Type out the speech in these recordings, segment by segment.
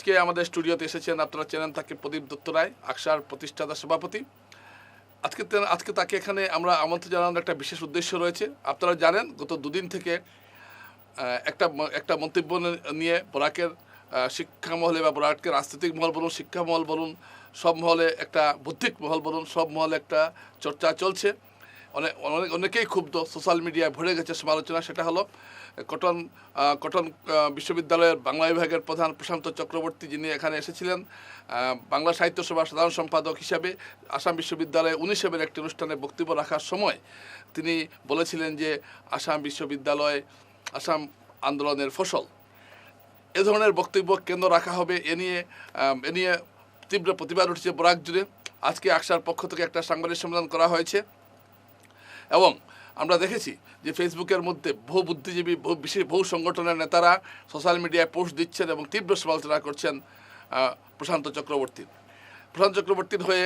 আজকে আমাদের স্টুডিওতে এসেছেন আপনারা চেনেন তাকে প্রদীপ দত্ত রায় আকসার প্রতিষ্ঠাতা সভাপতি। আজকে আজকে তাকে এখানে আমরা আমন্ত্রণ জানানোর একটা বিশেষ উদ্দেশ্য রয়েছে। আপনারা জানেন, গত দুদিন থেকে একটা একটা মন্তব্য নিয়ে বরাকের শিক্ষা মহলে বা বরাকের রাজনৈতিক মহল বলুন শিক্ষা মহল বলুন, সব মহলে একটা বৌদ্ধিক মহল বলুন, সব মহলে একটা চর্চা চলছে। অনেক অনেক, অনেকেই ক্ষুব্ধ, সোশ্যাল মিডিয়ায় ভরে গেছে সমালোচনা, সেটা হলো কটন কটন বিশ্ববিদ্যালয়ের বাংলা বিভাগের প্রধান প্রশান্ত চক্রবর্তী যিনি এখানে এসেছিলেন বাংলা সাহিত্য সভার সাধারণ সম্পাদক হিসাবে আসাম বিশ্ববিদ্যালয়ে উনিশের একটি অনুষ্ঠানে বক্তব্য রাখার সময় তিনি বলেছিলেন যে আসাম বিশ্ববিদ্যালয়, আসাম আন্দোলনের ফসল। এ ধরনের বক্তব্য কেন্দ্র রাখা হবে, এ নিয়ে এ নিয়ে তীব্র প্রতিবাদ উঠেছে বরাক জুড়ে। আজকে আকসার পক্ষ থেকে একটা সাংবাদিক সম্মেলন করা হয়েছে। এবং আমরা দেখেছি যে ফেসবুকের মধ্যে বহু বুদ্ধিজীবী, বহু বিশেষ বহু সংগঠনের নেতারা সোশ্যাল মিডিয়ায় পোস্ট দিচ্ছেন এবং তীব্র সমালোচনা করছেন প্রশান্ত চক্রবর্তীর প্রশান্ত চক্রবর্তীর হয়ে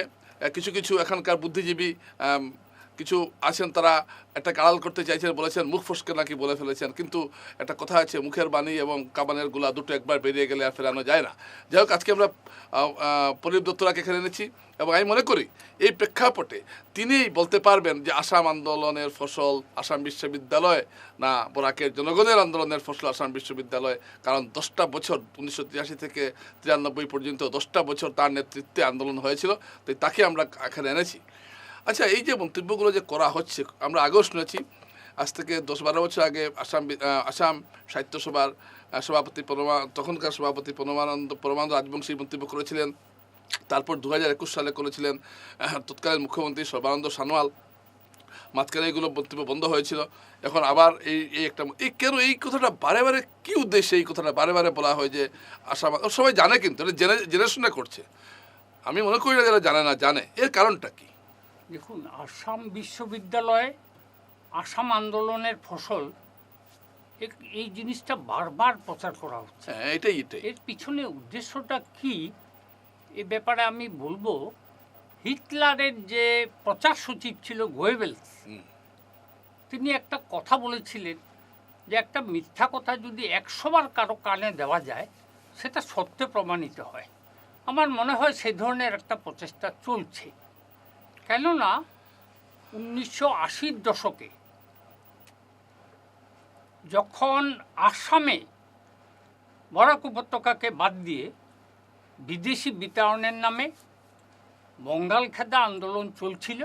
কিছু কিছু এখানকার বুদ্ধিজীবী কিছু আছেন তারা একটা আড়াল করতে চাইছেন, বলেছেন, মুখ ফসকে নাকি বলে ফেলেছেন। কিন্তু একটা কথা আছে, মুখের বাণী এবং কাবানেরগুলা দুটো একবার বেরিয়ে গেলে আর ফেরানো যায় না। যাই হোক, আজকে আমরা পরিব দত্তরাকে এখানে এনেছি এবং আমি মনে করি এই প্রেক্ষাপটে তিনিই বলতে পারবেন যে আসাম আন্দোলনের ফসল আসাম বিশ্ববিদ্যালয় না বরাকের জনগণের আন্দোলনের ফসল আসাম বিশ্ববিদ্যালয়। কারণ দশটা বছর, উনিশশো তিরাশি থেকে তিরানব্বই পর্যন্ত দশটা বছর তার নেতৃত্বে আন্দোলন হয়েছিল, তাই তাকে আমরা এখানে এনেছি। আচ্ছা এই যে মন্তব্যগুলো যে করা হচ্ছে, আমরা আগেও শুনেছি, আজ থেকে দশ বারো বছর আগে আসাম আসাম সাহিত্য সভার সভাপতি পরমা তখনকার সভাপতি পরমানন্দ পরমানন্দ রাজবংশী মন্তব্য করেছিলেন। তারপর দু হাজার একুশ সালে করেছিলেন তৎকালীন মুখ্যমন্ত্রী সর্বানন্দ সানোয়াল। মাঝখানে এইগুলো মন্তব্য বন্ধ হয়েছিল। এখন আবার এই এই একটা এই কেন এই কথাটা বারে বারে কী উদ্দেশ্যে এই কথাটা বারে বারে বলা হয় যে আসাম সবাই জানে কিন্তু, এটা জেনে জেনে শুনে করছে। আমি মনে করি না যারা জানে না, জানে। এর কারণটা কি? দেখুন আসাম বিশ্ববিদ্যালয়ে আসাম আন্দোলনের ফসল এই জিনিসটা বারবার প্রচার করা হচ্ছে। হ্যাঁ এটাই এটাই। এর পিছনে উদ্দেশ্যটা কি? এ ব্যাপারে আমি বলব হিটলারের যে প্রচার সচিব ছিল গোয়েবেলস। তিনি একটা কথা বলেছিলেন যে একটা মিথ্যা কথা যদি একশোবার কারও কানে দেওয়া যায় সেটা সত্যে প্রমাণিত হয়। আমার মনে হয় সেই ধরনের একটা প্রচেষ্টা চলছে। কেননা উনিশশো আশির দশকে যখন আসামে বরাক উপত্যকাকে বাদ দিয়ে বিদেশি বিতাড়নের নামে বঙ্গাল খেদা আন্দোলন চলছিল,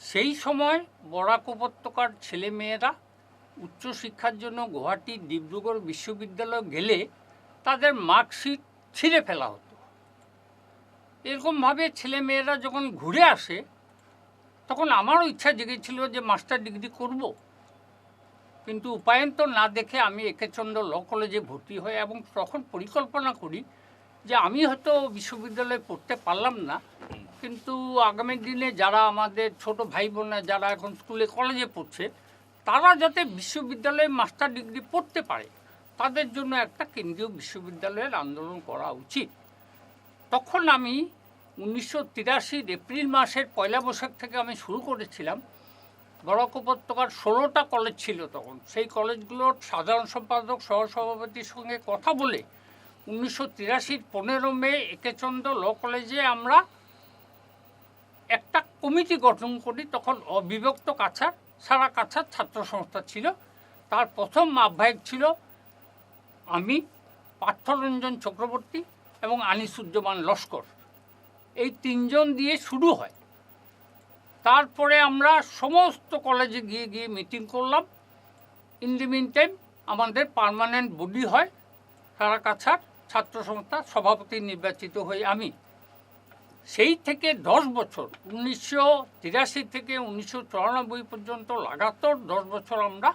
সেই সময় বরাক উপত্যকার ছেলেমেয়েরা উচ্চশিক্ষার জন্য গুয়াহাটি ডিব্রুগড় বিশ্ববিদ্যালয় গেলে তাদের মার্কশিট ছিঁড়ে ফেলা হতো। এরকমভাবে ছেলেমেয়েরা যখন ঘুরে আসে, তখন আমারও ইচ্ছা জেগেছিল যে মাস্টার ডিগ্রি করব। কিন্তু উপায়ন্ত না দেখে আমি একেচন্দ্র ল কলেজে ভর্তি হই এবং তখন পরিকল্পনা করি যে আমি হয়তো বিশ্ববিদ্যালয়ে পড়তে পারলাম না। কিন্তু আগামী দিনে যারা আমাদের ছোট ভাই বোনেরা যারা এখন স্কুলে কলেজে পড়ছে, তারা যাতে বিশ্ববিদ্যালয়ে মাস্টার ডিগ্রি পড়তে পারে, তাদের জন্য একটা কেন্দ্রীয় বিশ্ববিদ্যালয়ের আন্দোলন করা উচিত। তখন আমি উনিশশো তিরাশির এপ্রিল মাসের পয়লা বৈশাখ থেকে আমি শুরু করেছিলাম। বরাক উপত্যকার ষোলোটা কলেজ ছিল তখন। সেই কলেজগুলোর সাধারণ সম্পাদক, সহসভাপতির সঙ্গে কথা বলে উনিশশো তিরাশির পনেরো মে একেচন্দ্র ল কলেজে আমরা একটা কমিটি গঠন করি। তখন অবিভক্ত কাছার সারা কাছার ছাত্র সংস্থা ছিল। তার প্রথম আহ্বায়ক ছিল আমি, পার্থরঞ্জন চক্রবর্তী। এবং আনিসুজ্জামান লস্কর। এই তিনজন দিয়ে শুরু হয়। তারপরে আমরা সমস্ত কলেজে গিয়ে গিয়ে মিটিং করলাম। ইন দি মিন টাইম আমাদের পার্মানেন্ট বডি হয় সারা কাছার ছাত্র সংস্থা সভাপতি নির্বাচিত হই আমি। সেই থেকে দশ বছর, উনিশশো তিরাশি থেকে উনিশশো চুরানব্বই পর্যন্ত লাগাতার দশ বছর আমরা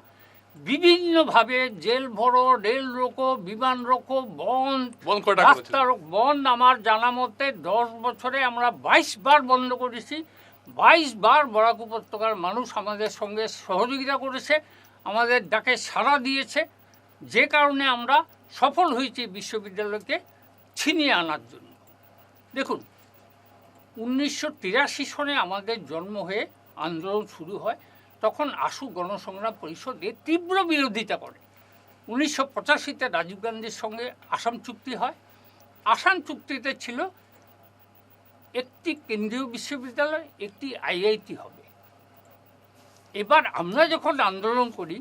বিভিন্নভাবে জেল ভরো রেল রোকো বিমান রোকো বন্ধ বন্ধ রাস্তা বন্ধ আমার জানা মতে দশ বছরে আমরা বাইশ বার বন্ধ করেছি। বাইশ বার বরাক উপত্যকার মানুষ আমাদের সঙ্গে সহযোগিতা করেছে আমাদের ডাকে সাড়া দিয়েছে। যে কারণে আমরা সফল হয়েছি বিশ্ববিদ্যালয়কে ছিনিয়ে আনার জন্য। দেখুন উনিশশো তিরাশি সনে আমাদের জন্ম হয়ে আন্দোলন শুরু হয়। তখন আশু গণসংগ্রাম পরিষদে তীব্র বিরোধিতা করে। উনিশশো পঁচাশিতে রাজীব গান্ধীর সঙ্গে আসাম চুক্তি হয়। আসাম চুক্তিতে ছিল একটি কেন্দ্রীয় বিশ্ববিদ্যালয়, একটি আইআইটি হবে। এবার আমরা যখন আন্দোলন করি,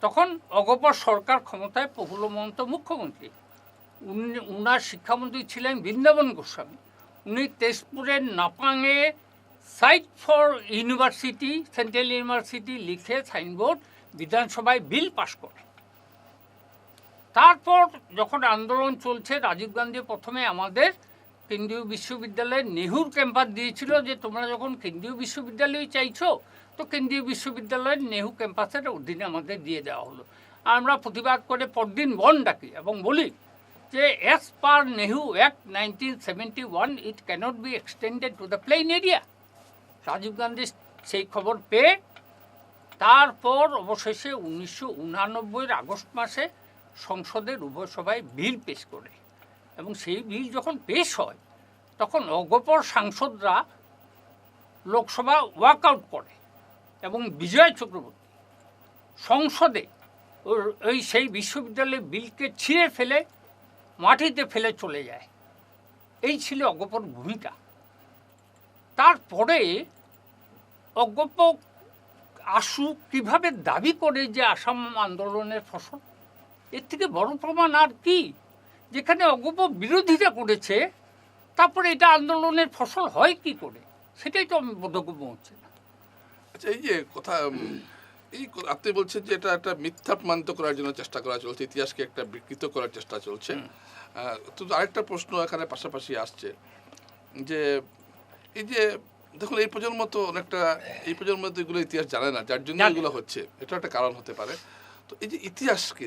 তখন অগপর সরকার ক্ষমতায় প্রফুল্ল মহন্ত মুখ্যমন্ত্রী। উনি, উনার শিক্ষামন্ত্রী ছিলেন বৃন্দাবন গোস্বামী। উনি তেজপুরের নাপাঙে site for university, central university লিখে সাইনবোর্ড, বিধানসভায় বিল পাশ করে। তারপর যখন আন্দোলন চলছে, রাজীব গান্ধী প্রথমে আমাদের কেন্দ্রীয় বিশ্ববিদ্যালয়ে নেহুর ক্যাম্পাস দিয়েছিল যে, তোমরা যখন কেন্দ্রীয় বিশ্ববিদ্যালয় চাইছো, তো কেন্দ্রীয় বিশ্ববিদ্যালয়ের নেহু ক্যাম্পাসের অধীনে আমাদের দিয়ে দেওয়া হলো। আমরা প্রতিবাদ করে পরদিন বন ডাকি এবং বলি যে as per NEHU act nineteen seventy one it cannot be extended to the plain area Rajiv Gandhi সেই খবর পেয়ে তারপর অবশেষে উনিশশো উনানব্বইয়ের আগস্ট মাসে সংসদের উভয় সভায় বিল পেশ করে। এবং সেই বিল যখন পেশ হয়, তখন অগপর সাংসদরা লোকসভা ওয়াকআউট করে এবং বিজয় চক্রবর্তী সংসদে ওই সেই বিশ্ববিদ্যালয়ের বিলকে ছিঁড়ে ফেলে মাটিতে ফেলে চলে যায়। এই ছিল অগপর ভূমিকা। তারপরে অগপ আশু কীভাবে দাবি করে যে আসাম আন্দোলনের ফসল? এর থেকে বড় প্রমাণ আর কি? যেখানে অগপ বিরোধিতা করেছে তারপরে এটা আন্দোলনের ফসল হয় কি করে? সেটাই তো আমি বোধগম্য হচ্ছে না। আচ্ছা এই যে কথা এই আপনি বলছেন যে এটা একটা মিথ্যা প্রমাণিত করার জন্য চেষ্টা করা চলছে ইতিহাসকে একটা বিকৃত করার চেষ্টা চলছে। তো আরেকটা প্রশ্ন এখানে পাশাপাশি আসছে যে এই যে দেখুন এই প্রজন্ম তো অনেকটা এই প্রজন্ম তো এগুলো ইতিহাস জানে না যার জন্য এগুলো হচ্ছে। এটা একটা কারণ হতে পারে। তো এই যে ইতিহাসকে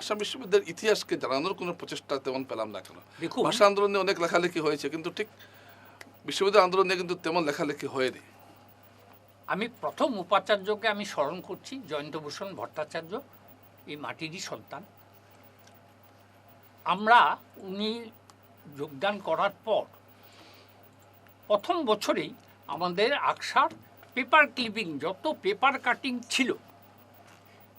আসাম বিশ্ববিদ্যালয়ের ইতিহাসকে জানানোর কোনো প্রচেষ্টা তেমন পেলাম না কেন ভাষা আন্দোলনে অনেক লেখালেখি হয়েছে কিন্তু ঠিক বিশ্ববিদ্যালয় আন্দোলনে কিন্তু তেমন লেখালেখি হয়নি। আমি প্রথম উপাচার্যকে আমি স্মরণ করছি জয়ন্তভূষণ ভট্টাচার্য এই মাটিরই সন্তান। আমরা উনি যোগদান করার পর প্রথম বছরেই আমাদের আকসার পেপার ক্লিপিং, যত পেপার কাটিং ছিল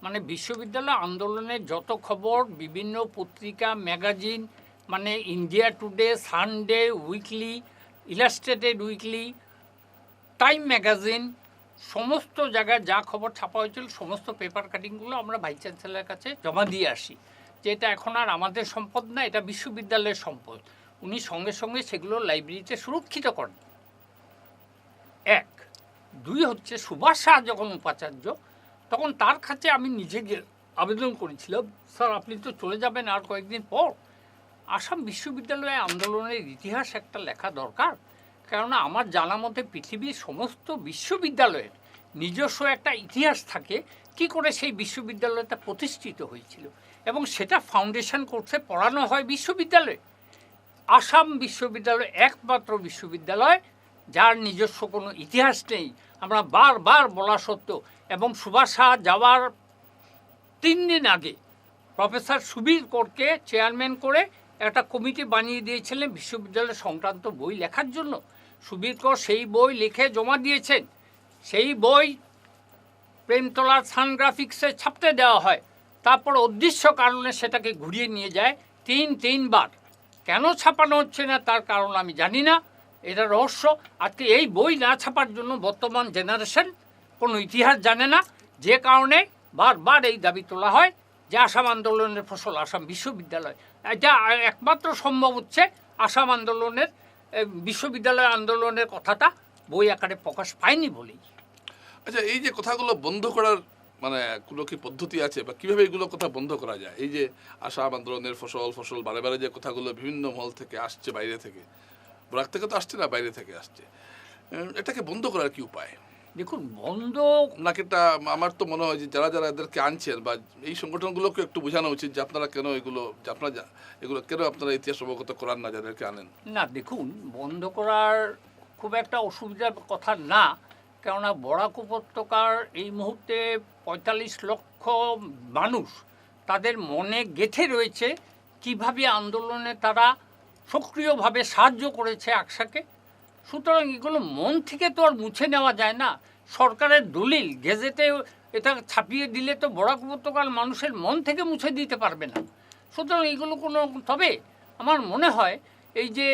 মানে বিশ্ববিদ্যালয় আন্দোলনের যত খবর, বিভিন্ন পত্রিকা, ম্যাগাজিন মানে India today, Sunday weekly, illustrated weekly, time magazine, সমস্ত জায়গায় যা খবর ছাপা হয়েছিল, সমস্ত পেপার কাটিংগুলো আমরা ভাইস চ্যান্সেলারের কাছে জমা দিয়ে আসি। যে এটা এখন আর আমাদের সম্পদ না, এটা বিশ্ববিদ্যালয়ের সম্পদ। উনি সঙ্গে সঙ্গে সেগুলো লাইব্রেরিতে সুরক্ষিত করেন। এক, দুই হচ্ছে সুভাষ শাহ যখন উপাচার্য, তখন তার কাছে আমি নিজে আবেদন করেছিলাম, স্যার, আপনি তো চলে যাবেন আর কয়েকদিন পর। আসাম বিশ্ববিদ্যালয়ে আন্দোলনের ইতিহাস একটা লেখা দরকার, কেননা আমার জানা মতে পৃথিবীর সমস্ত বিশ্ববিদ্যালয়ের নিজস্ব একটা ইতিহাস থাকে, কি করে সেই বিশ্ববিদ্যালয়টা প্রতিষ্ঠিত হয়েছিল। এবং সেটা ফাউন্ডেশন কোর্সে পড়ানো হয় বিশ্ববিদ্যালয়ে। আসাম বিশ্ববিদ্যালয় একমাত্র বিশ্ববিদ্যালয়, যার নিজস্ব কোনো ইতিহাস নেই। আমরা বারবার বলা সত্ত্বেও, এবং সুভাষ শাহ যাওয়ার তিন দিন আগে প্রফেসর সুবীর কোরকে চেয়ারম্যান করে একটা কমিটি বানিয়ে দিয়েছিলেন বিশ্ববিদ্যালয় সংক্রান্ত বই লেখার জন্য। সুবীর কর সেই বই লিখে জমা দিয়েছেন। সেই বই প্রেমতলা সানগ্রাফিক্সে ছাপতে দেওয়া হয়। তারপর অদৃশ্য কারণে সেটাকে ঘুরিয়ে নিয়ে যায় তিন, তিনবার। কেন ছাপানো হচ্ছে না? তার কারণ আমি জানি না। এটা রহস্য। আজকে এই বই না ছাপার জন্য বর্তমান জেনারেশন কোনো ইতিহাস জানে না। যে কারণে বারবার এই দাবি তোলা হয় যে আসাম আন্দোলনের ফসল আসাম বিশ্ববিদ্যালয়। এটা একমাত্র সম্ভব হচ্ছে আসাম আন্দোলনের বিশ্ববিদ্যালয় আন্দোলনের কথাটা বই আকারে প্রকাশ পায়নি বলেই। আচ্ছা এই যে কথাগুলো বন্ধ করার মানে কোনো কি পদ্ধতি আছে বা কীভাবে এগুলো কথা বন্ধ করা যায়? এই যে আসাম আন্দোলনের ফসল ফসল বারে বারে যে কথাগুলো বিভিন্ন মহল থেকে আসছে বাইরে থেকে বরাক থেকে তো আসছে না বাইরে থেকে আসছে। এটাকে বন্ধ করার কি উপায়? দেখুন বন্ধ নাকি এটা আমার তো মনে হয় যে যারা যারা এদেরকে আনছেন বা এই সংগঠনগুলোকে একটু বোঝানো উচিত যে আপনারা কেন এগুলো আপনারা এগুলো কেন আপনারা ইতিহাস অবগত করান না যাদেরকে আনেন? না দেখুন বন্ধ করার খুব একটা অসুবিধার কথা না। কেননা বরাক উপত্যকার এই মুহূর্তে পঁয়তাল্লিশ লক্ষ মানুষ তাদের মনে গেঁথে রয়েছে, কীভাবে আন্দোলনে তারা সক্রিয়ভাবে সাহায্য করেছে আকসাকে। সুতরাং এগুলো মন থেকে তো আর মুছে নেওয়া যায় না। সরকারের দলিল, গেজেটে এটা ছাপিয়ে দিলে তো বরাক উপত্যকার মানুষের মন থেকে মুছে দিতে পারবে না। সুতরাং এগুলো কোনো, তবে আমার মনে হয় এই যে,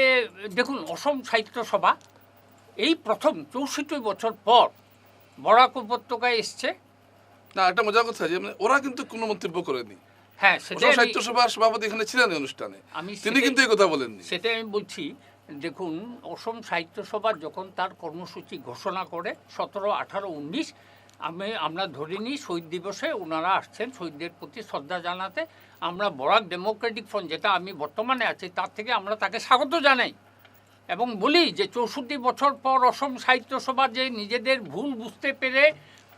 দেখুন, অসম সাহিত্য সভা এই প্রথম চৌষট্টি বছর পর বরাক উপত্যকায় এসছে। না একটা মজার কথা যে মানে ওরা কিন্তু কোনো মন্তব্য করেনি। হ্যাঁ সেটাই সাহিত্য সভার সভাপতি এখানে ছিলেন অনুষ্ঠানে। আমি তিনি কিন্তু এই কথা বলেননি। সেটাই আমি বলছি দেখুন অসম সাহিত্য সভা যখন তার কর্মসূচি ঘোষণা করে সতেরো আঠারো উনিশ আমি আমরা ধরে নিই শহীদ দিবসে ওনারা আসছেন শহীদদের প্রতি শ্রদ্ধা জানাতে। আমরা বরাক ডেমোক্রেটিক ফ্রন্ট যেটা আমি বর্তমানে আছি তার থেকে আমরা তাকে স্বাগত জানাই। এবং বলি যে চৌষট্টি বছর পর অসম সাহিত্য সভা যে নিজেদের ভুল বুঝতে পেরে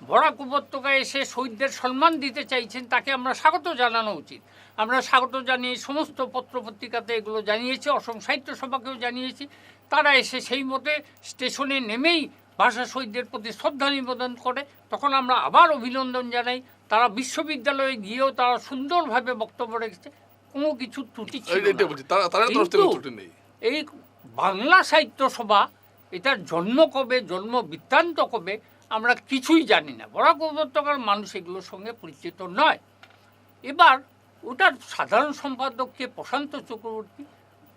বরাক উপত্যকায় এসে শহীদদের সম্মান দিতে চাইছেন তাকে আমরা স্বাগত জানানো উচিত। আমরা স্বাগত জানিয়ে সমস্ত পত্রপত্রিকাতে এগুলো জানিয়েছি অসম সাহিত্য সভাকেও জানিয়েছি। তারা এসে সেই মতে স্টেশনে নেমেই ভাষা শহীদদের প্রতি শ্রদ্ধা নিবেদন করে। তখন আমরা আবার অভিনন্দন জানাই। তারা বিশ্ববিদ্যালয়ে গিয়েও তারা সুন্দরভাবে বক্তব্য রেখেছে। কোনো কিছু ত্রুটি ছিল এই- বাংলা সাহিত্য সভা এটার জন্ম কবে জন্ম বৃত্তান্ত কবে আমরা কিছুই জানি না। বরাক উপত্যকার মানুষ এগুলোর সঙ্গে পরিচিত নয়। এবার ওটার সাধারণ সম্পাদককে প্রশান্ত চক্রবর্তী।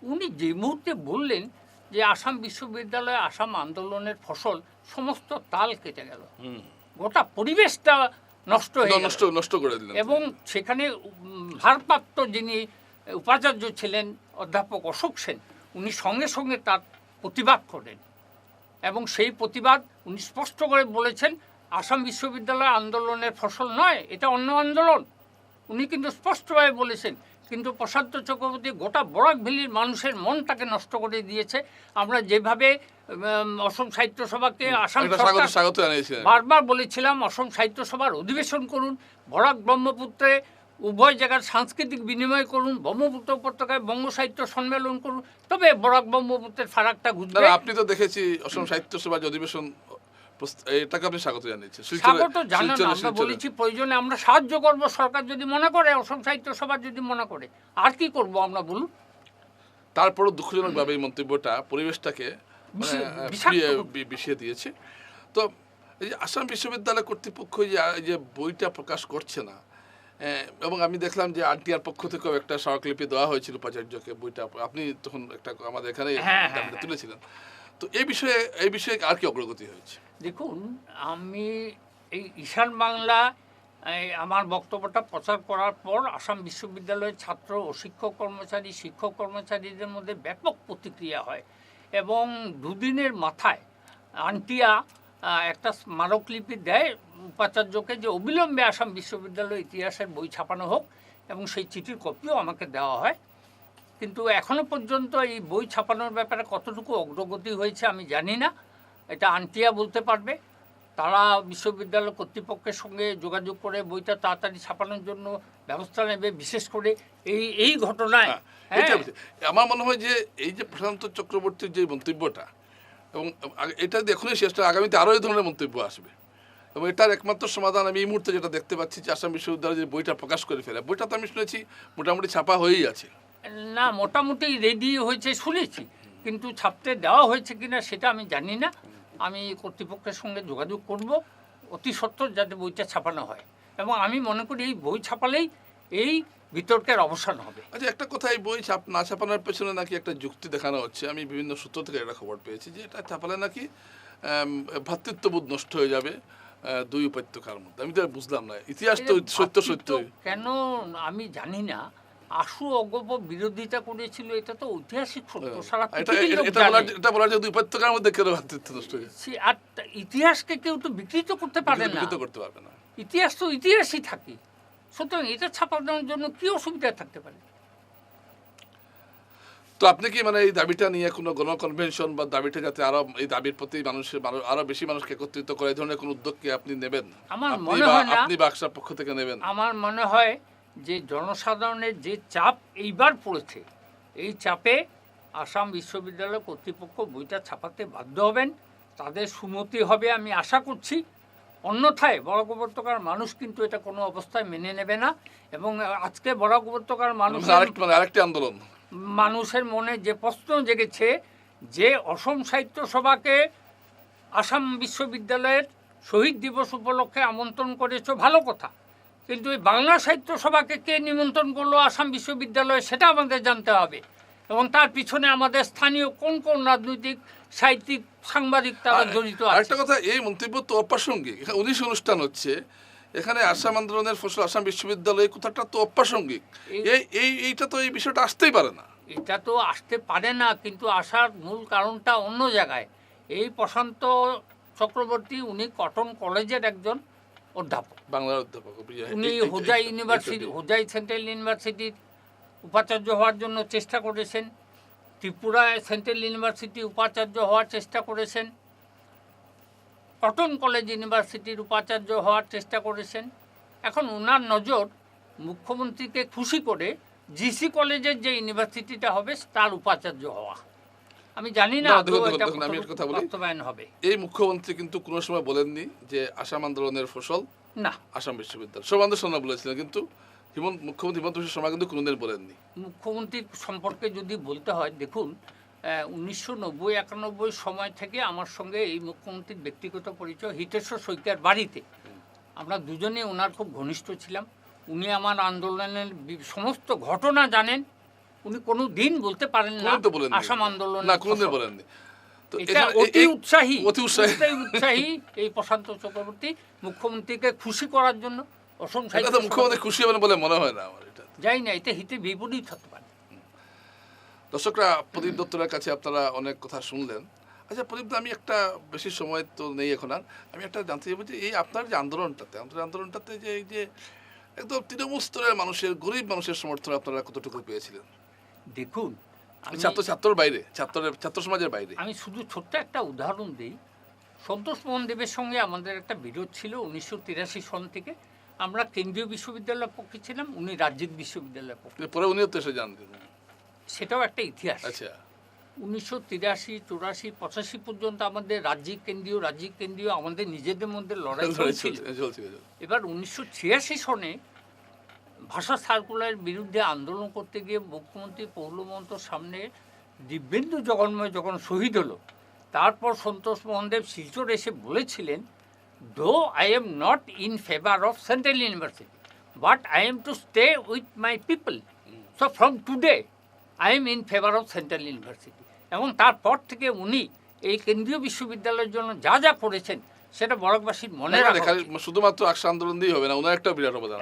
উনি যে মুহূর্তে বললেন যে আসাম বিশ্ববিদ্যালয়ে আসাম আন্দোলনের ফসল সমস্ত তাল কেটে গেল। হুম। গোটা পরিবেশটা নষ্ট হয়ে নষ্ট নষ্ট করে দিলেন। এবং সেখানে ভারপ্রাপ্ত যিনি উপাচার্য ছিলেন অধ্যাপক অশোক সেন উনি সঙ্গে সঙ্গে তার প্রতিবাদ করেন এবং সেই প্রতিবাদ উনি স্পষ্ট করে বলেছেন আসাম বিশ্ববিদ্যালয় আন্দোলনের ফসল নয় এটা অন্য আন্দোলন। উনি কিন্তু স্পষ্টভাবে বলেছেন কিন্তু প্রশান্ত চক্রবর্তী গোটা বরাক ভ্যালির মানুষের মনটাকে নষ্ট করে দিয়েছে। আমরা যেভাবে অসম সাহিত্য সভাকে আসাম বারবার বলেছিলাম অসম সাহিত্য সভার অধিবেশন করুন বরাক ব্রহ্মপুত্রে উভয় জায়গার সাংস্কৃতিক বিনিময় করুন ব্রহ্মপুত্র উপত্যকায় বঙ্গ সাহিত্য সম্মেলন করুন তবে বরাক ব্রহ্মপুত্রের ফারাকটা ঘুরবে আপনি তো দেখেছি অসম সাহিত্য সভা যে অধিবেশন এটাকে আপনি স্বাগত জানিয়েছেন। স্বাগত জানান আমরা বলেছি প্রয়োজনে আমরা সাহায্য করব সরকার যদি মনে করে অসম সাহিত্য সভা যদি মনে করে। আর কি করব আমরা বলুন? তারপরও দুঃখজনকভাবে এই মন্তব্যটা পরিবেশটাকে মানে, বিষিয়ে দিয়েছে। তো এই যে আসাম বিশ্ববিদ্যালয় কর্তৃপক্ষ যে বইটা প্রকাশ করছে না এবং আমি দেখলাম যে আরটিআর পক্ষ থেকেও একটা স্মারকলিপি দেওয়া হয়েছিল উপাচার্যকে বইটা আপনি তখন একটা আমাদের এখানে হ্যাঁ, হ্যাঁ, তুলেছিলেন। তো এই বিষয়ে এই বিষয়ে আর কি অগ্রগতি হয়েছে? দেখুন আমি এই ঈশান বাংলা আমার বক্তব্যটা প্রচার করার পর আসাম বিশ্ববিদ্যালয়ের ছাত্র ও শিক্ষক কর্মচারী শিক্ষক কর্মচারীদের মধ্যে ব্যাপক প্রতিক্রিয়া হয়। এবং দুদিনের মাথায় আন্টিয়া একটা স্মারকলিপি দেয় উপাচার্যকে যে অবিলম্বে আসাম বিশ্ববিদ্যালয় ইতিহাসের বই ছাপানো হোক এবং সেই চিঠির কপিও আমাকে দেওয়া হয়। কিন্তু এখনও পর্যন্ত এই বই ছাপানোর ব্যাপারে কতটুকু অগ্রগতি হয়েছে আমি জানি না। এটা আন্টিয়া বলতে পারবে। তারা বিশ্ববিদ্যালয় কর্তৃপক্ষের সঙ্গে যোগাযোগ করে বইটা তাড়াতাড়ি ছাপানোর জন্য ব্যবস্থা নেবে বিশেষ করে এই এই ঘটনায়। হ্যাঁ, হ্যাঁ। আমার মনে হয় যে এই যে প্রশান্ত চক্রবর্তীর যে মন্তব্যটা এবং এটা যদি শেষটা আগামীতে আরও এই ধরনের মন্তব্য আসবে। এবং এটার একমাত্র সমাধান আমি এই মুহূর্তে যেটা দেখতে পাচ্ছি যে আসাম বিশ্ববিদ্যালয় যে বইটা প্রকাশ করে ফেলে, বইটা তো আমি শুনেছি মোটামুটি ছাপা হয়েই আছে। না, মোটামুটি রেডি হয়েছে, শুনেছি। কিন্তু ছাপতে দেওয়া হয়েছে কিনা সেটা আমি জানি না। আমি কর্তৃপক্ষের সঙ্গে যোগাযোগ করব, অতি সত্বর যাতে বইটা ছাপানো হয়। এবং আমি মনে করি এই বই ছাপালেই এই বিতর্কের অবসান হবে। আচ্ছা একটা কথা এই বই ছাপ না ছাপানোর পেছনে নাকি একটা যুক্তি দেখানো হচ্ছে। আমি বিভিন্ন সূত্র থেকে একটা খবর পেয়েছি যে এটা ছাপালে নাকি ভ্রাতৃত্ববোধ নষ্ট হয়ে যাবে দুই উপত্যকার মধ্যে। আমি তো বুঝলাম না। ইতিহাস তো সত্য সত্য। কেন আমি জানি না। আশু অগপ বিরোধিতা করেছিল এটা তো ঐতিহাসিক সত্য। সারা এটা বলার যে দুই উপত্যকার মধ্যে কেন ভ্রাতৃত্ব নষ্ট হয়ে যাচ্ছে সে- আর ইতিহাসকে কেউ তো বিকৃত করতে পারে না। বিকৃত করতে পারবে না। ইতিহাস তো ইতিহাসই থাকে। সুতরাং এটা ছাপানোর জন্য কি অসুবিধা থাকতে পারে? তো আপনি কি মানে এই দাবিটা নিয়ে কোনো গণ কনভেনশন বা দাবিটা যাতে আরও এই দাবির প্রতি মানুষের মানুষ আরও বেশি মানুষকে একত্রিত করে এই ধরনের কোনো উদ্যোগ কি আপনি নেবেন? আমার মনে হয় না- আপনি বাক্সার পক্ষ থেকে নেবেন? আমার মনে হয় যে জনসাধারণের যে চাপ এইবার পড়েছে এই চাপে আসাম বিশ্ববিদ্যালয় কর্তৃপক্ষ বইটা ছাপাতে বাধ্য হবেন। তাদের সুমতি হবে আমি আশা করছি। অন্যথায় বরাক উপত্যকার মানুষ কিন্তু এটা কোনো অবস্থায় মেনে নেবে না এবং আজকে বরাক উপত্যকার মানুষ মানে আরেকটি আন্দোলন। মানুষের মনে যে প্রশ্ন জেগেছে যে অসম সাহিত্য সভাকে আসাম বিশ্ববিদ্যালয়ের শহীদ দিবস উপলক্ষে আমন্ত্রণ করেছ ভালো কথা। কিন্তু এই বাংলা সাহিত্য সভাকে কে নিমন্ত্রণ করল আসাম বিশ্ববিদ্যালয়ে সেটা আমাদের জানতে হবে। এবং তার পিছনে আমাদের স্থানীয় কোন কোন রাজনৈতিক সাহিত্যিক সাংবাদিক তারা জড়িত আছে? কথা এই মন্তব্য তো অপ্রাসঙ্গিক। এখানে উনিশ অনুষ্ঠান হচ্ছে। এখানে আসাম আন্দোলনের ফসল আসাম বিশ্ববিদ্যালয় কথাটা তো অপ্রাসঙ্গিক। এই- এই এই এইটা তো এই বিষয়টা আসতেই পারে না। এটা তো আসতে পারে না কিন্তু আসার মূল কারণটা অন্য জায়গায়। এই প্রশান্ত চক্রবর্তী উনি কটন কলেজের একজন অধ্যাপক। বাংলার অধ্যাপক উনি হোজাই ইউনিভার্সিটি হোজাই সেন্ট্রাল ইউনিভার্সিটির উপাচার্য হওয়ার জন্য চেষ্টা করেছেন। ত্রিপুরায় সেন্ট্রাল ইউনিভার্সিটি উপাচার্য হওয়ার চেষ্টা করেছেন। কটন কলেজ ইউনিভার্সিটির উপাচার্য হওয়ার চেষ্টা করেছেন। এখন ওনার নজর মুখ্যমন্ত্রীকে খুশি করে জিসি কলেজের যে ইউনিভার্সিটিটা হবে তার উপাচার্য হওয়া। আমি জানি না আমি কথা বলি। বাস্তবায়ন হবে। এই মুখ্যমন্ত্রী কিন্তু কোনো সময় বলেননি যে আসাম আন্দোলনের ফসল না। আসাম বিশ্ববিদ্যালয়। সর্বানন্দ সোনা বলেছিলেন কিন্তু হিমন্ত মুখ্যমন্ত্রী হিমন্ত বিশ্ব শর্মা কিন্তু কোনোদিন বলেননি। মুখ্যমন্ত্রী সম্পর্কে যদি বলতে হয় দেখুন উনিশশো নব্বই একানব্বই সময় থেকে আমার সঙ্গে এই মুখ্যমন্ত্রীর ব্যক্তিগত পরিচয় হিতেশ্বর শইকিয়ার বাড়িতে। আমরা দুজনে ওনার খুব ঘনিষ্ঠ ছিলাম। উনি আমার আন্দোলনের সমস্ত ঘটনা জানেন। উনি কোনো দিন বলতে পারেন না আসাম আন্দোলন না কোনোদিন বলেননি। তো এটা অতি উৎসাহী অতি উৎসাহী। উৎসাহী এই প্রশান্ত চক্রবর্তী মুখ্যমন্ত্রীকে খুশি করার জন্য। অসম এটা সাহিত্য মুখ্যমন্ত্রী খুশি হবেন বলে মনে হয় না আমার এটা। যাই না এতে হিতে বিপরীত হতে পারে। দর্শকরা প্রদীপ দত্তরের কাছে আপনারা অনেক কথা শুনলেন। আচ্ছা প্রদীপ আমি একটা বেশি সময় তো নেই এখন আর। আমি একটা জানতে চাইব যে এই আপনার যে আন্দোলনটাতে আপনার আন্দোলনটাতে যে এই যে একদম তৃণমূল স্তরের মানুষের গরিব মানুষের সমর্থন আপনারা কতটুকু পেয়েছিলেন? দেখুন আমি- ছাত্র ছাত্রর বাইরে ছাত্রের ছাত্র সমাজের বাইরে। আমি শুধু ছোট্ট একটা উদাহরণ দিই। সন্তোষ মোহন দেবের সঙ্গে আমাদের একটা বিরোধ ছিল উনিশশো তিরাশি সন থেকে। আমরা কেন্দ্রীয় বিশ্ববিদ্যালয়ের পক্ষে ছিলাম উনি রাজ্যিক বিশ্ববিদ্যালয়ের পক্ষে। পরে উনিও তো এসে যান সেটাও একটা ইতিহাস। আচ্ছা। উনিশশো তিরাশি চৌরাশি পঁচাশি পর্যন্ত আমাদের রাজ্যিক কেন্দ্রীয় রাজ্যিক কেন্দ্রীয় আমাদের নিজেদের মধ্যে লড়াই চলছিল। চলছে চলছে এবার উনিশশো ছিয়াশি সনে ভাষা সার্কুলারের বিরুদ্ধে আন্দোলন করতে গিয়ে মুখ্যমন্ত্রী পৌলমন্তর সামনে দিব্যেন্দু জগন্ময় যখন শহীদ হলো তারপর সন্তোষ মোহনদেব শিলচর এসে বলেছিলেন দো I am not in favour of central university but I am to stay with my people. So from today I am in favour of central university এবং তারপর থেকে উনি এই কেন্দ্রীয় বিশ্ববিদ্যালয়ের জন্য যা যা করেছেন সেটা বরকবাসীর মনে। শুধুমাত্র আকশা আন্দোলন দিয়ে হবে না ওনার একটা বিরাট অবদান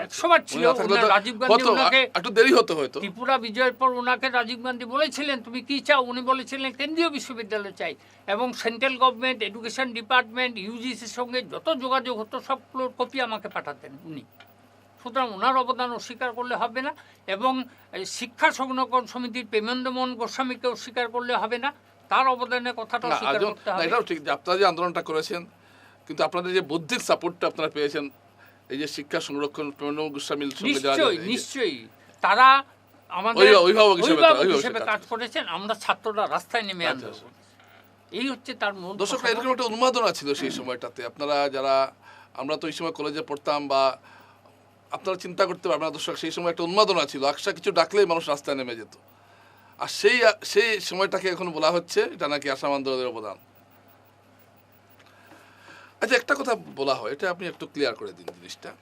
ছিল রাজীব গান্ধী ওনাকে একটু দেরি হতো হয়তো। ত্রিপুরা বিজয়ের পর ওনাকে রাজীব গান্ধী বলেছিলেন তুমি কি চাও? উনি বলেছিলেন কেন্দ্রীয় বিশ্ববিদ্যালয় চাই। এবং সেন্ট্রাল গভর্নমেন্ট এডুকেশন ডিপার্টমেন্ট ইউজিসির সঙ্গে যত যোগাযোগ হতো সবগুলোর কপি আমাকে পাঠাতেন উনি। সুতরাং ওনার অবদান অস্বীকার করলে হবে না এবং শিক্ষা সংরক্ষণ সমিতির প্রেমেন্দ্রমোহন গোস্বামীকে অস্বীকার করলে হবে না। তার অবদানের কথাটা না স্বীকার আজও- করতে হবে। এটাও ঠিক আপনারা যে আন্দোলনটা করেছেন কিন্তু আপনাদের যে বৌদ্ধিক সাপোর্টটা আপনারা পেয়েছেন এই যে শিক্ষা সংরক্ষণ প্রণব গোস্বামীর সঙ্গে নিশ্চয়ই নিশ্চয়ই। তারা আমাদের অভিভাবক- হিসেবে কাজ করেছেন আমরা ছাত্ররা রাস্তায় নেমে আচ্ছা, এই হচ্ছে তার মূল দর্শকরা এরকম একটা উন্মাদনা ছিল সেই সময়টাতে। আপনারা যারা আমরা তো এই সময় কলেজে পড়তাম বা আপনারা চিন্তা করতে পারবেন না দর্শক সেই সময় একটা উন্মাদনা ছিল। আকশা কিছু ডাকলেই মানুষ রাস্তায় নেমে যেত। আর সেই সেই সময়টাকে এখন বলা হচ্ছে এটা নাকি আসাম আন্দোলনের অবদান। আচ্ছা একটা কথা বলা হয়, এটা আপনি একটু ক্লিয়ার করে দিন জিনিসটা।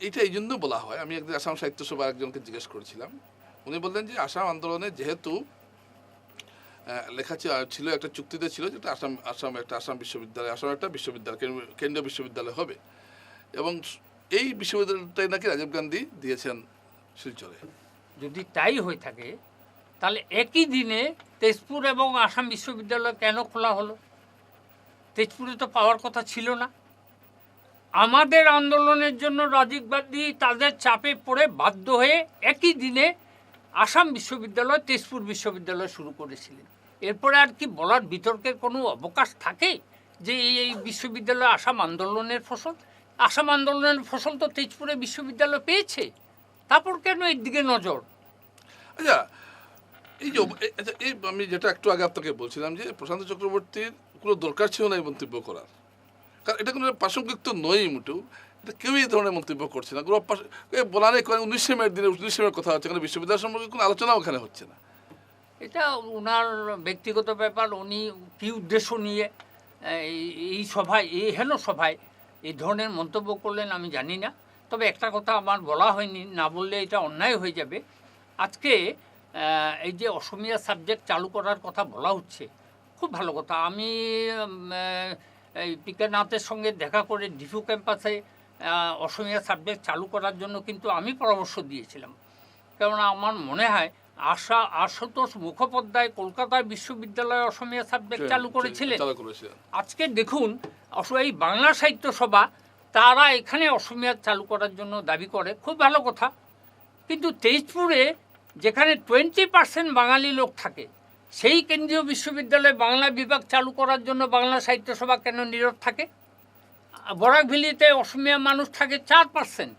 এইটা এই জন্য বলা হয়, আমি একদিন আসাম সাহিত্য সভা একজনকে জিজ্ঞেস করেছিলাম। উনি বললেন যে, আসাম আন্দোলনে যেহেতু লেখা ছিল, একটা চুক্তিতে ছিল যেটা আসাম আসাম একটা, আসাম বিশ্ববিদ্যালয়, আসাম একটা বিশ্ববিদ্যালয় কেন্দ্র- কেন্দ্রীয় বিশ্ববিদ্যালয় হবে। এবং এই বিশ্ববিদ্যালয়টাই নাকি রাজীব গান্ধী দিয়েছেন শিলচরে। যদি তাই হয়ে থাকে, তাহলে একই দিনে তেজপুর এবং আসাম বিশ্ববিদ্যালয় কেন খোলা হলো? তেজপুরে তো পাওয়ার কথা ছিল না। আমাদের আন্দোলনের জন্য রাজীব গান্ধী তাদের চাপে পড়ে বাধ্য হয়ে একই দিনে আসাম বিশ্ববিদ্যালয় তেজপুর বিশ্ববিদ্যালয় শুরু করেছিলেন। এরপরে আর কি বলার বিতর্কের কোনো অবকাশ থাকে যে এই বিশ্ববিদ্যালয় আসাম আন্দোলনের ফসল? আসাম আন্দোলনের ফসল তো তেজপুরে বিশ্ববিদ্যালয় পেয়েছে। তারপর কেন এর দিকে নজর? আচ্ছা এই যে আচ্ছা, আমি যেটা একটু আগে আপনাকে বলছিলাম যে প্রশান্ত চক্রবর্তীর কোনো দরকার ছিল না এই মন্তব্য করার। কারণ এটা কোনো প্রাসঙ্গিক তো নয় মোটেও এটা কেউই এই ধরনের মন্তব্য করছে না। কোনো বলা নেই উনিশশো মের দিনে উনিশশো মের কথা হচ্ছে এখানে বিশ্ববিদ্যালয় সম্পর্কে কোনো আলোচনা ওখানে হচ্ছে না। এটা ওনার ব্যক্তিগত ব্যাপার, উনি কী উদ্দেশ্য নিয়ে এই সভায় এই হেন সভায় এই ধরনের মন্তব্য করলেন আমি জানি না। তবে একটা কথা আমার বলা হয়নি, না বললে এটা অন্যায় হয়ে যাবে। আজকে এই যে অসমীয়া সাবজেক্ট চালু করার কথা বলা হচ্ছে খুব ভালো কথা। আমি এই পিকেনাথের সঙ্গে দেখা করে ডিফু ক্যাম্পাসে অসমীয়া সাবজেক্ট চালু করার জন্য কিন্তু আমি পরামর্শ দিয়েছিলাম। কেননা আমার মনে হয় আশা আশুতোষ মুখোপাধ্যায় কলকাতা বিশ্ববিদ্যালয়ে অসমীয়া সাবজেক্ট চালু করেছিলেন। আজকে দেখুন এই বাংলা সাহিত্য সভা তারা এখানে অসমীয়া চালু করার জন্য দাবি করে। খুব ভালো কথা। কিন্তু তেজপুরে যেখানে টোয়েন্টি পার্সেন্ট বাঙালি লোক থাকে সেই কেন্দ্রীয় বিশ্ববিদ্যালয়ে বাংলা বিভাগ চালু করার জন্য বাংলা সাহিত্য সভা কেন নীরব থাকে? বরাকভেলিতে অসমীয়া মানুষ থাকে চার পার্সেন্ট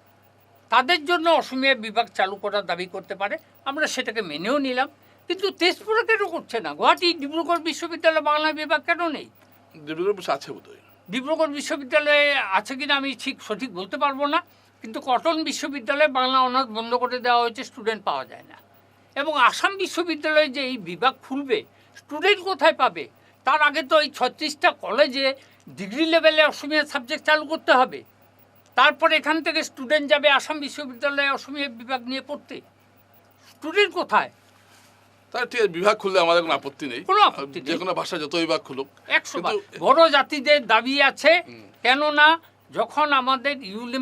তাদের জন্য অসমীয়া বিভাগ চালু করার দাবি করতে পারে। আমরা সেটাকে মেনেও নিলাম। কিন্তু তেজপুরে কেন করছে না? গুয়াহাটি ডিব্রুগড় বিশ্ববিদ্যালয়ে বাংলা বিভাগ কেন নেই? ডিব্রুগড় আছে বোধহয়। ডিব্রুগড় বিশ্ববিদ্যালয়ে আছে কিনা আমি ঠিক সঠিক বলতে পারব না। কিন্তু কটন বিশ্ববিদ্যালয়ে বাংলা অনার্স বন্ধ করে দেওয়া হয়েছে স্টুডেন্ট পাওয়া যায় না। এবং আসাম বিশ্ববিদ্যালয়ে যে এই বিভাগ খুলবে স্টুডেন্ট কোথায় পাবে? তার আগে তো এই ছত্রিশটা কলেজে ডিগ্রি লেভেলে অসমীয়া সাবজেক্ট চালু করতে হবে। তারপর এখান থেকে স্টুডেন্ট যাবে আসাম বিশ্ববিদ্যালয়ে অসমীয়া বিভাগ নিয়ে পড়তে। স্টুডেন্ট কোথায়? তাহলে ঠিক আছে বিভাগ খুললে আমাদের কোনো আপত্তি নেই। কোনো আপত্তি নেই। যে কোনো ভাষা যত বিভাগ খুলুক। একশো বড় জাতিদের দাবি আছে কেননা যখন আমাদের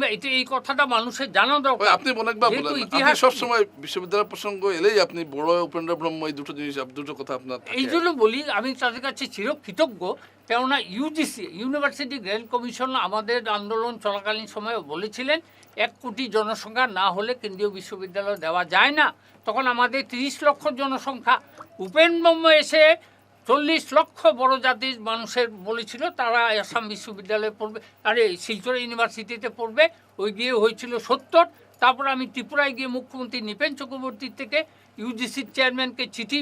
এটা এই কথাটা মানুষের জানা দরকার। আপনি অনেকবার বলেন ইতিহাস- সবসময় বিশ্ববিদ্যালয় প্রসঙ্গ এলেই আপনি বড় উপেন্দ্র ব্রহ্ম এই দুটো জিনিস দুটো কথা আপনার এই জন্য বলি আমি তাদের কাছে চিরকৃতজ্ঞ। কেননা ইউজিসি ইউনিভার্সিটি গ্র্যান্ড কমিশন আমাদের আন্দোলন চলাকালীন সময়ে বলেছিলেন এক কোটি জনসংখ্যা না হলে কেন্দ্রীয় বিশ্ববিদ্যালয় দেওয়া যায় না। তখন আমাদের তিরিশ লক্ষ জনসংখ্যা। উপেন ব্রহ্ম এসে চল্লিশ লক্ষ বড় জাতির মানুষের বলেছিল, তারা আসাম বিশ্ববিদ্যালয়ে পড়বে, আরে, শিলচর ইউনিভার্সিটিতে পড়বে, ওই গিয়ে হয়েছিল সত্তর, তারপর আমি ত্রিপুরায় গিয়ে মুখ্যমন্ত্রী নিপেন চক্রবর্তীর থেকে ইউজিসির চেয়ারম্যানকে চিঠি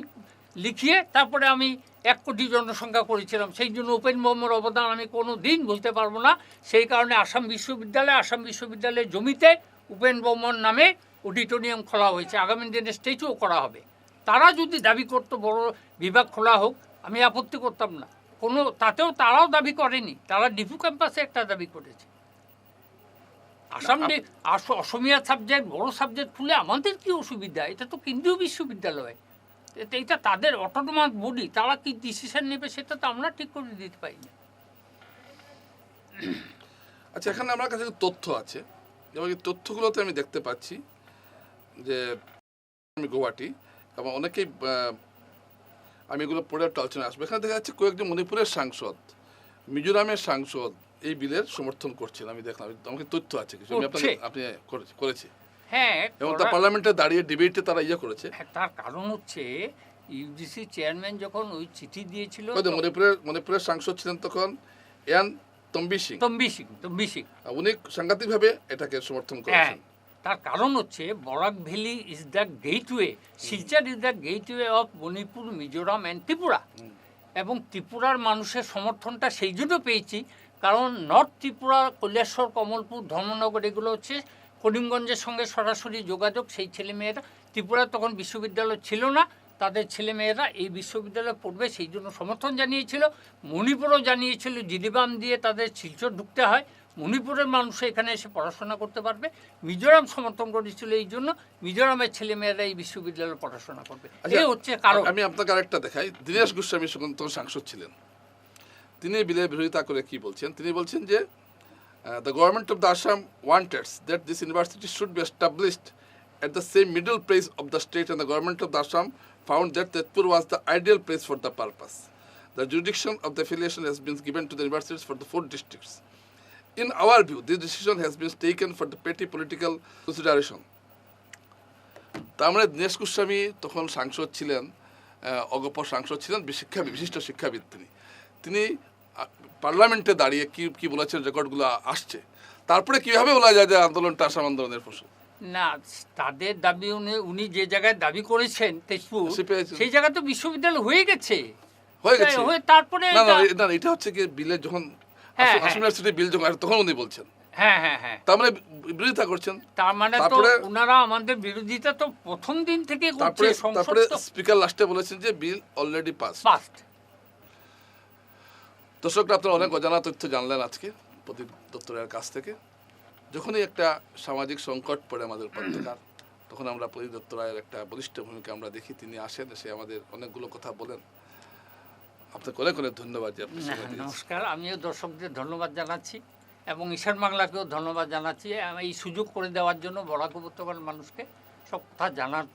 লিখিয়ে, তারপরে আমি এক কোটি জনসংখ্যা করেছিলাম। সেই জন্য উপেন মোহাম্মর অবদান আমি কোনো দিন বলতে পারব না। সেই কারণে আসাম বিশ্ববিদ্যালয়, আসাম বিশ্ববিদ্যালয়ের জমিতে উপেন বর্মন নামে অডিটোরিয়াম খোলা হয়েছে। আগামী দিনে স্ট্যাচুও করা হবে। তারা যদি দাবি করতো বড় বিভাগ খোলা হোক আমি আপত্তি করতাম না। কোনো তাতেও তারাও দাবি করেনি। তারা ডিফু ক্যাম্পাসে একটা দাবি করেছে। আসাম অসমীয়া সাবজেক্ট বড় সাবজেক্ট খুলে আমাদের কি অসুবিধা? এটা তো কেন্দ্রীয় বিশ্ববিদ্যালয়। এটা- তাদের অটোনোমাস বডি তারা কি ডিসিশন নেবে সেটা তো আমরা ঠিক করে দিতে পারি না আচ্ছা এখানে আমার কাছে তথ্য আছে। যেমন এই তথ্যগুলোতে আমি দেখতে পাচ্ছি যে আমি গুয়াহাটি এবং অনেকেই আমি এগুলো পড়ে একটু আলোচনায় আসব। এখানে দেখা যাচ্ছে কয়েকজন মণিপুরের সাংসদ মিজোরামের সাংসদ এই বিলের সমর্থন করছেন। আমি দেখলাম আমাকে তথ্য আছে কিছু। আমি আপনাকে আপনি করেছি। হ্যাঁ এবং তা পার্লামেন্টে দাঁড়িয়ে ডিবেটে তারা ইয়ে করেছে। হ্যাঁ, তার কারণ হচ্ছে ইউজিসি চেয়ারম্যান যখন ওই চিঠি দিয়েছিল মণিপুরের মণিপুরের সাংসদ ছিলেন তখন এন তম্বি সিং তম্বি সিং তম্বি সিং উনি সাংঘাতিকভাবে এটাকে সমর্থন হ্যাঁ করেছেন তার কারণ হচ্ছে Barak valley is the gateway Silchar is the gateway of Manipur Mizoram and Tripura. এবং ত্রিপুরার মানুষের সমর্থনটা সেই জন্য পেয়েছি কারণ নর্থ ত্রিপুরা কৈলাসর কমলপুর ধর্মনগর এগুলো হচ্ছে করিমগঞ্জের সঙ্গে সরাসরি যোগাযোগ। সেই ছেলেমেয়েরা ত্রিপুরা তখন বিশ্ববিদ্যালয় ছিল না তাদের ছেলেমেয়েরা এই বিশ্ববিদ্যালয়ে পড়বে সেই জন্য সমর্থন জানিয়েছিল। মণিপুরও জানিয়েছিল জিডিবাম দিয়ে তাদের শিলচর ঢুকতে হয়। মণিপুরের মানুষ এখানে এসে পড়াশোনা করতে পারবে। মিজোরাম সমর্থন করেছিল এই জন্য মিজোরামের ছেলে মেয়েরা এই বিশ্ববিদ্যালয়ে পড়াশোনা করবে। এই হচ্ছে কারণ। আমি আপনাকে আরেকটা দেখাই। দীনেশ গোস্বামী সুকান্ত সাংসদ ছিলেন। তিনি বিলের বিরোধিতা করে কি বলছেন? তিনি বলছেন যে the government of the Assam wanted that this university should be established at the same middle place of the state and the government of the Assam found that Tezpur was the ideal place for the purpose the jurisdiction of the affiliation has been given to the universities for the four districts In our view, this decision has been taken for the petty political consideration. তার মানে দীনেশ গোস্বামী তখন সাংসদ ছিলেন অগপর সাংসদ ছিলেন শিক্ষা বিশিষ্ট শিক্ষাবিদ তিনি। তিনি পার্লামেন্টে দাঁড়িয়ে কি কি বলেছেন রেকর্ডগুলো আসছে। তারপরে কীভাবে বলা যায় যে আন্দোলনটা আসাম আন্দোলনের ফসল? না তাদের দাবি উনি উনি যে জায়গায় দাবি করেছেন তেজপুর। সেই জায়গা তো বিশ্ববিদ্যালয় হয়ে গেছে। হয়ে গেছে। তারপরে না এটা- হচ্ছে কি বিলে যখন আসাম হ্যাঁ। ইউনিভার্সিটি বিল যখন তখন উনি বলছেন। হ্যাঁ হ্যাঁ হ্যাঁ। তার মানে বিরোধিতা করছেন। তার মানে তো ওনারা আমাদের বিরোধিতা তো প্রথম দিন থেকে তারপরে তারপরে স্পিকার লাস্টে বলেছেন যে বিল অলরেডি পাস পাস্ট দর্শকরা আপনারা অনেক অজানা তথ্য জানলেন আজকে প্রদীপ দত্তরের কাছ থেকে। যখনই একটা সামাজিক সংকট পড়ে আমাদের উপত্যকার তখন আমরা প্রদীপ দত্ত রায়ের একটা বলিষ্ঠ ভূমিকা আমরা দেখি তিনি আসেন এসে আমাদের অনেকগুলো কথা বলেন। আপনাকে অনেক অনেক ধন্যবাদ যে আপনি সময় দিয়েছেন। নমস্কার আমিও দর্শকদের ধন্যবাদ জানাচ্ছি এবং ঈশান বাংলাকেও ধন্যবাদ জানাচ্ছি এই সুযোগ করে দেওয়ার জন্য বরাক উপত্যকার মানুষকে সব কথা জানার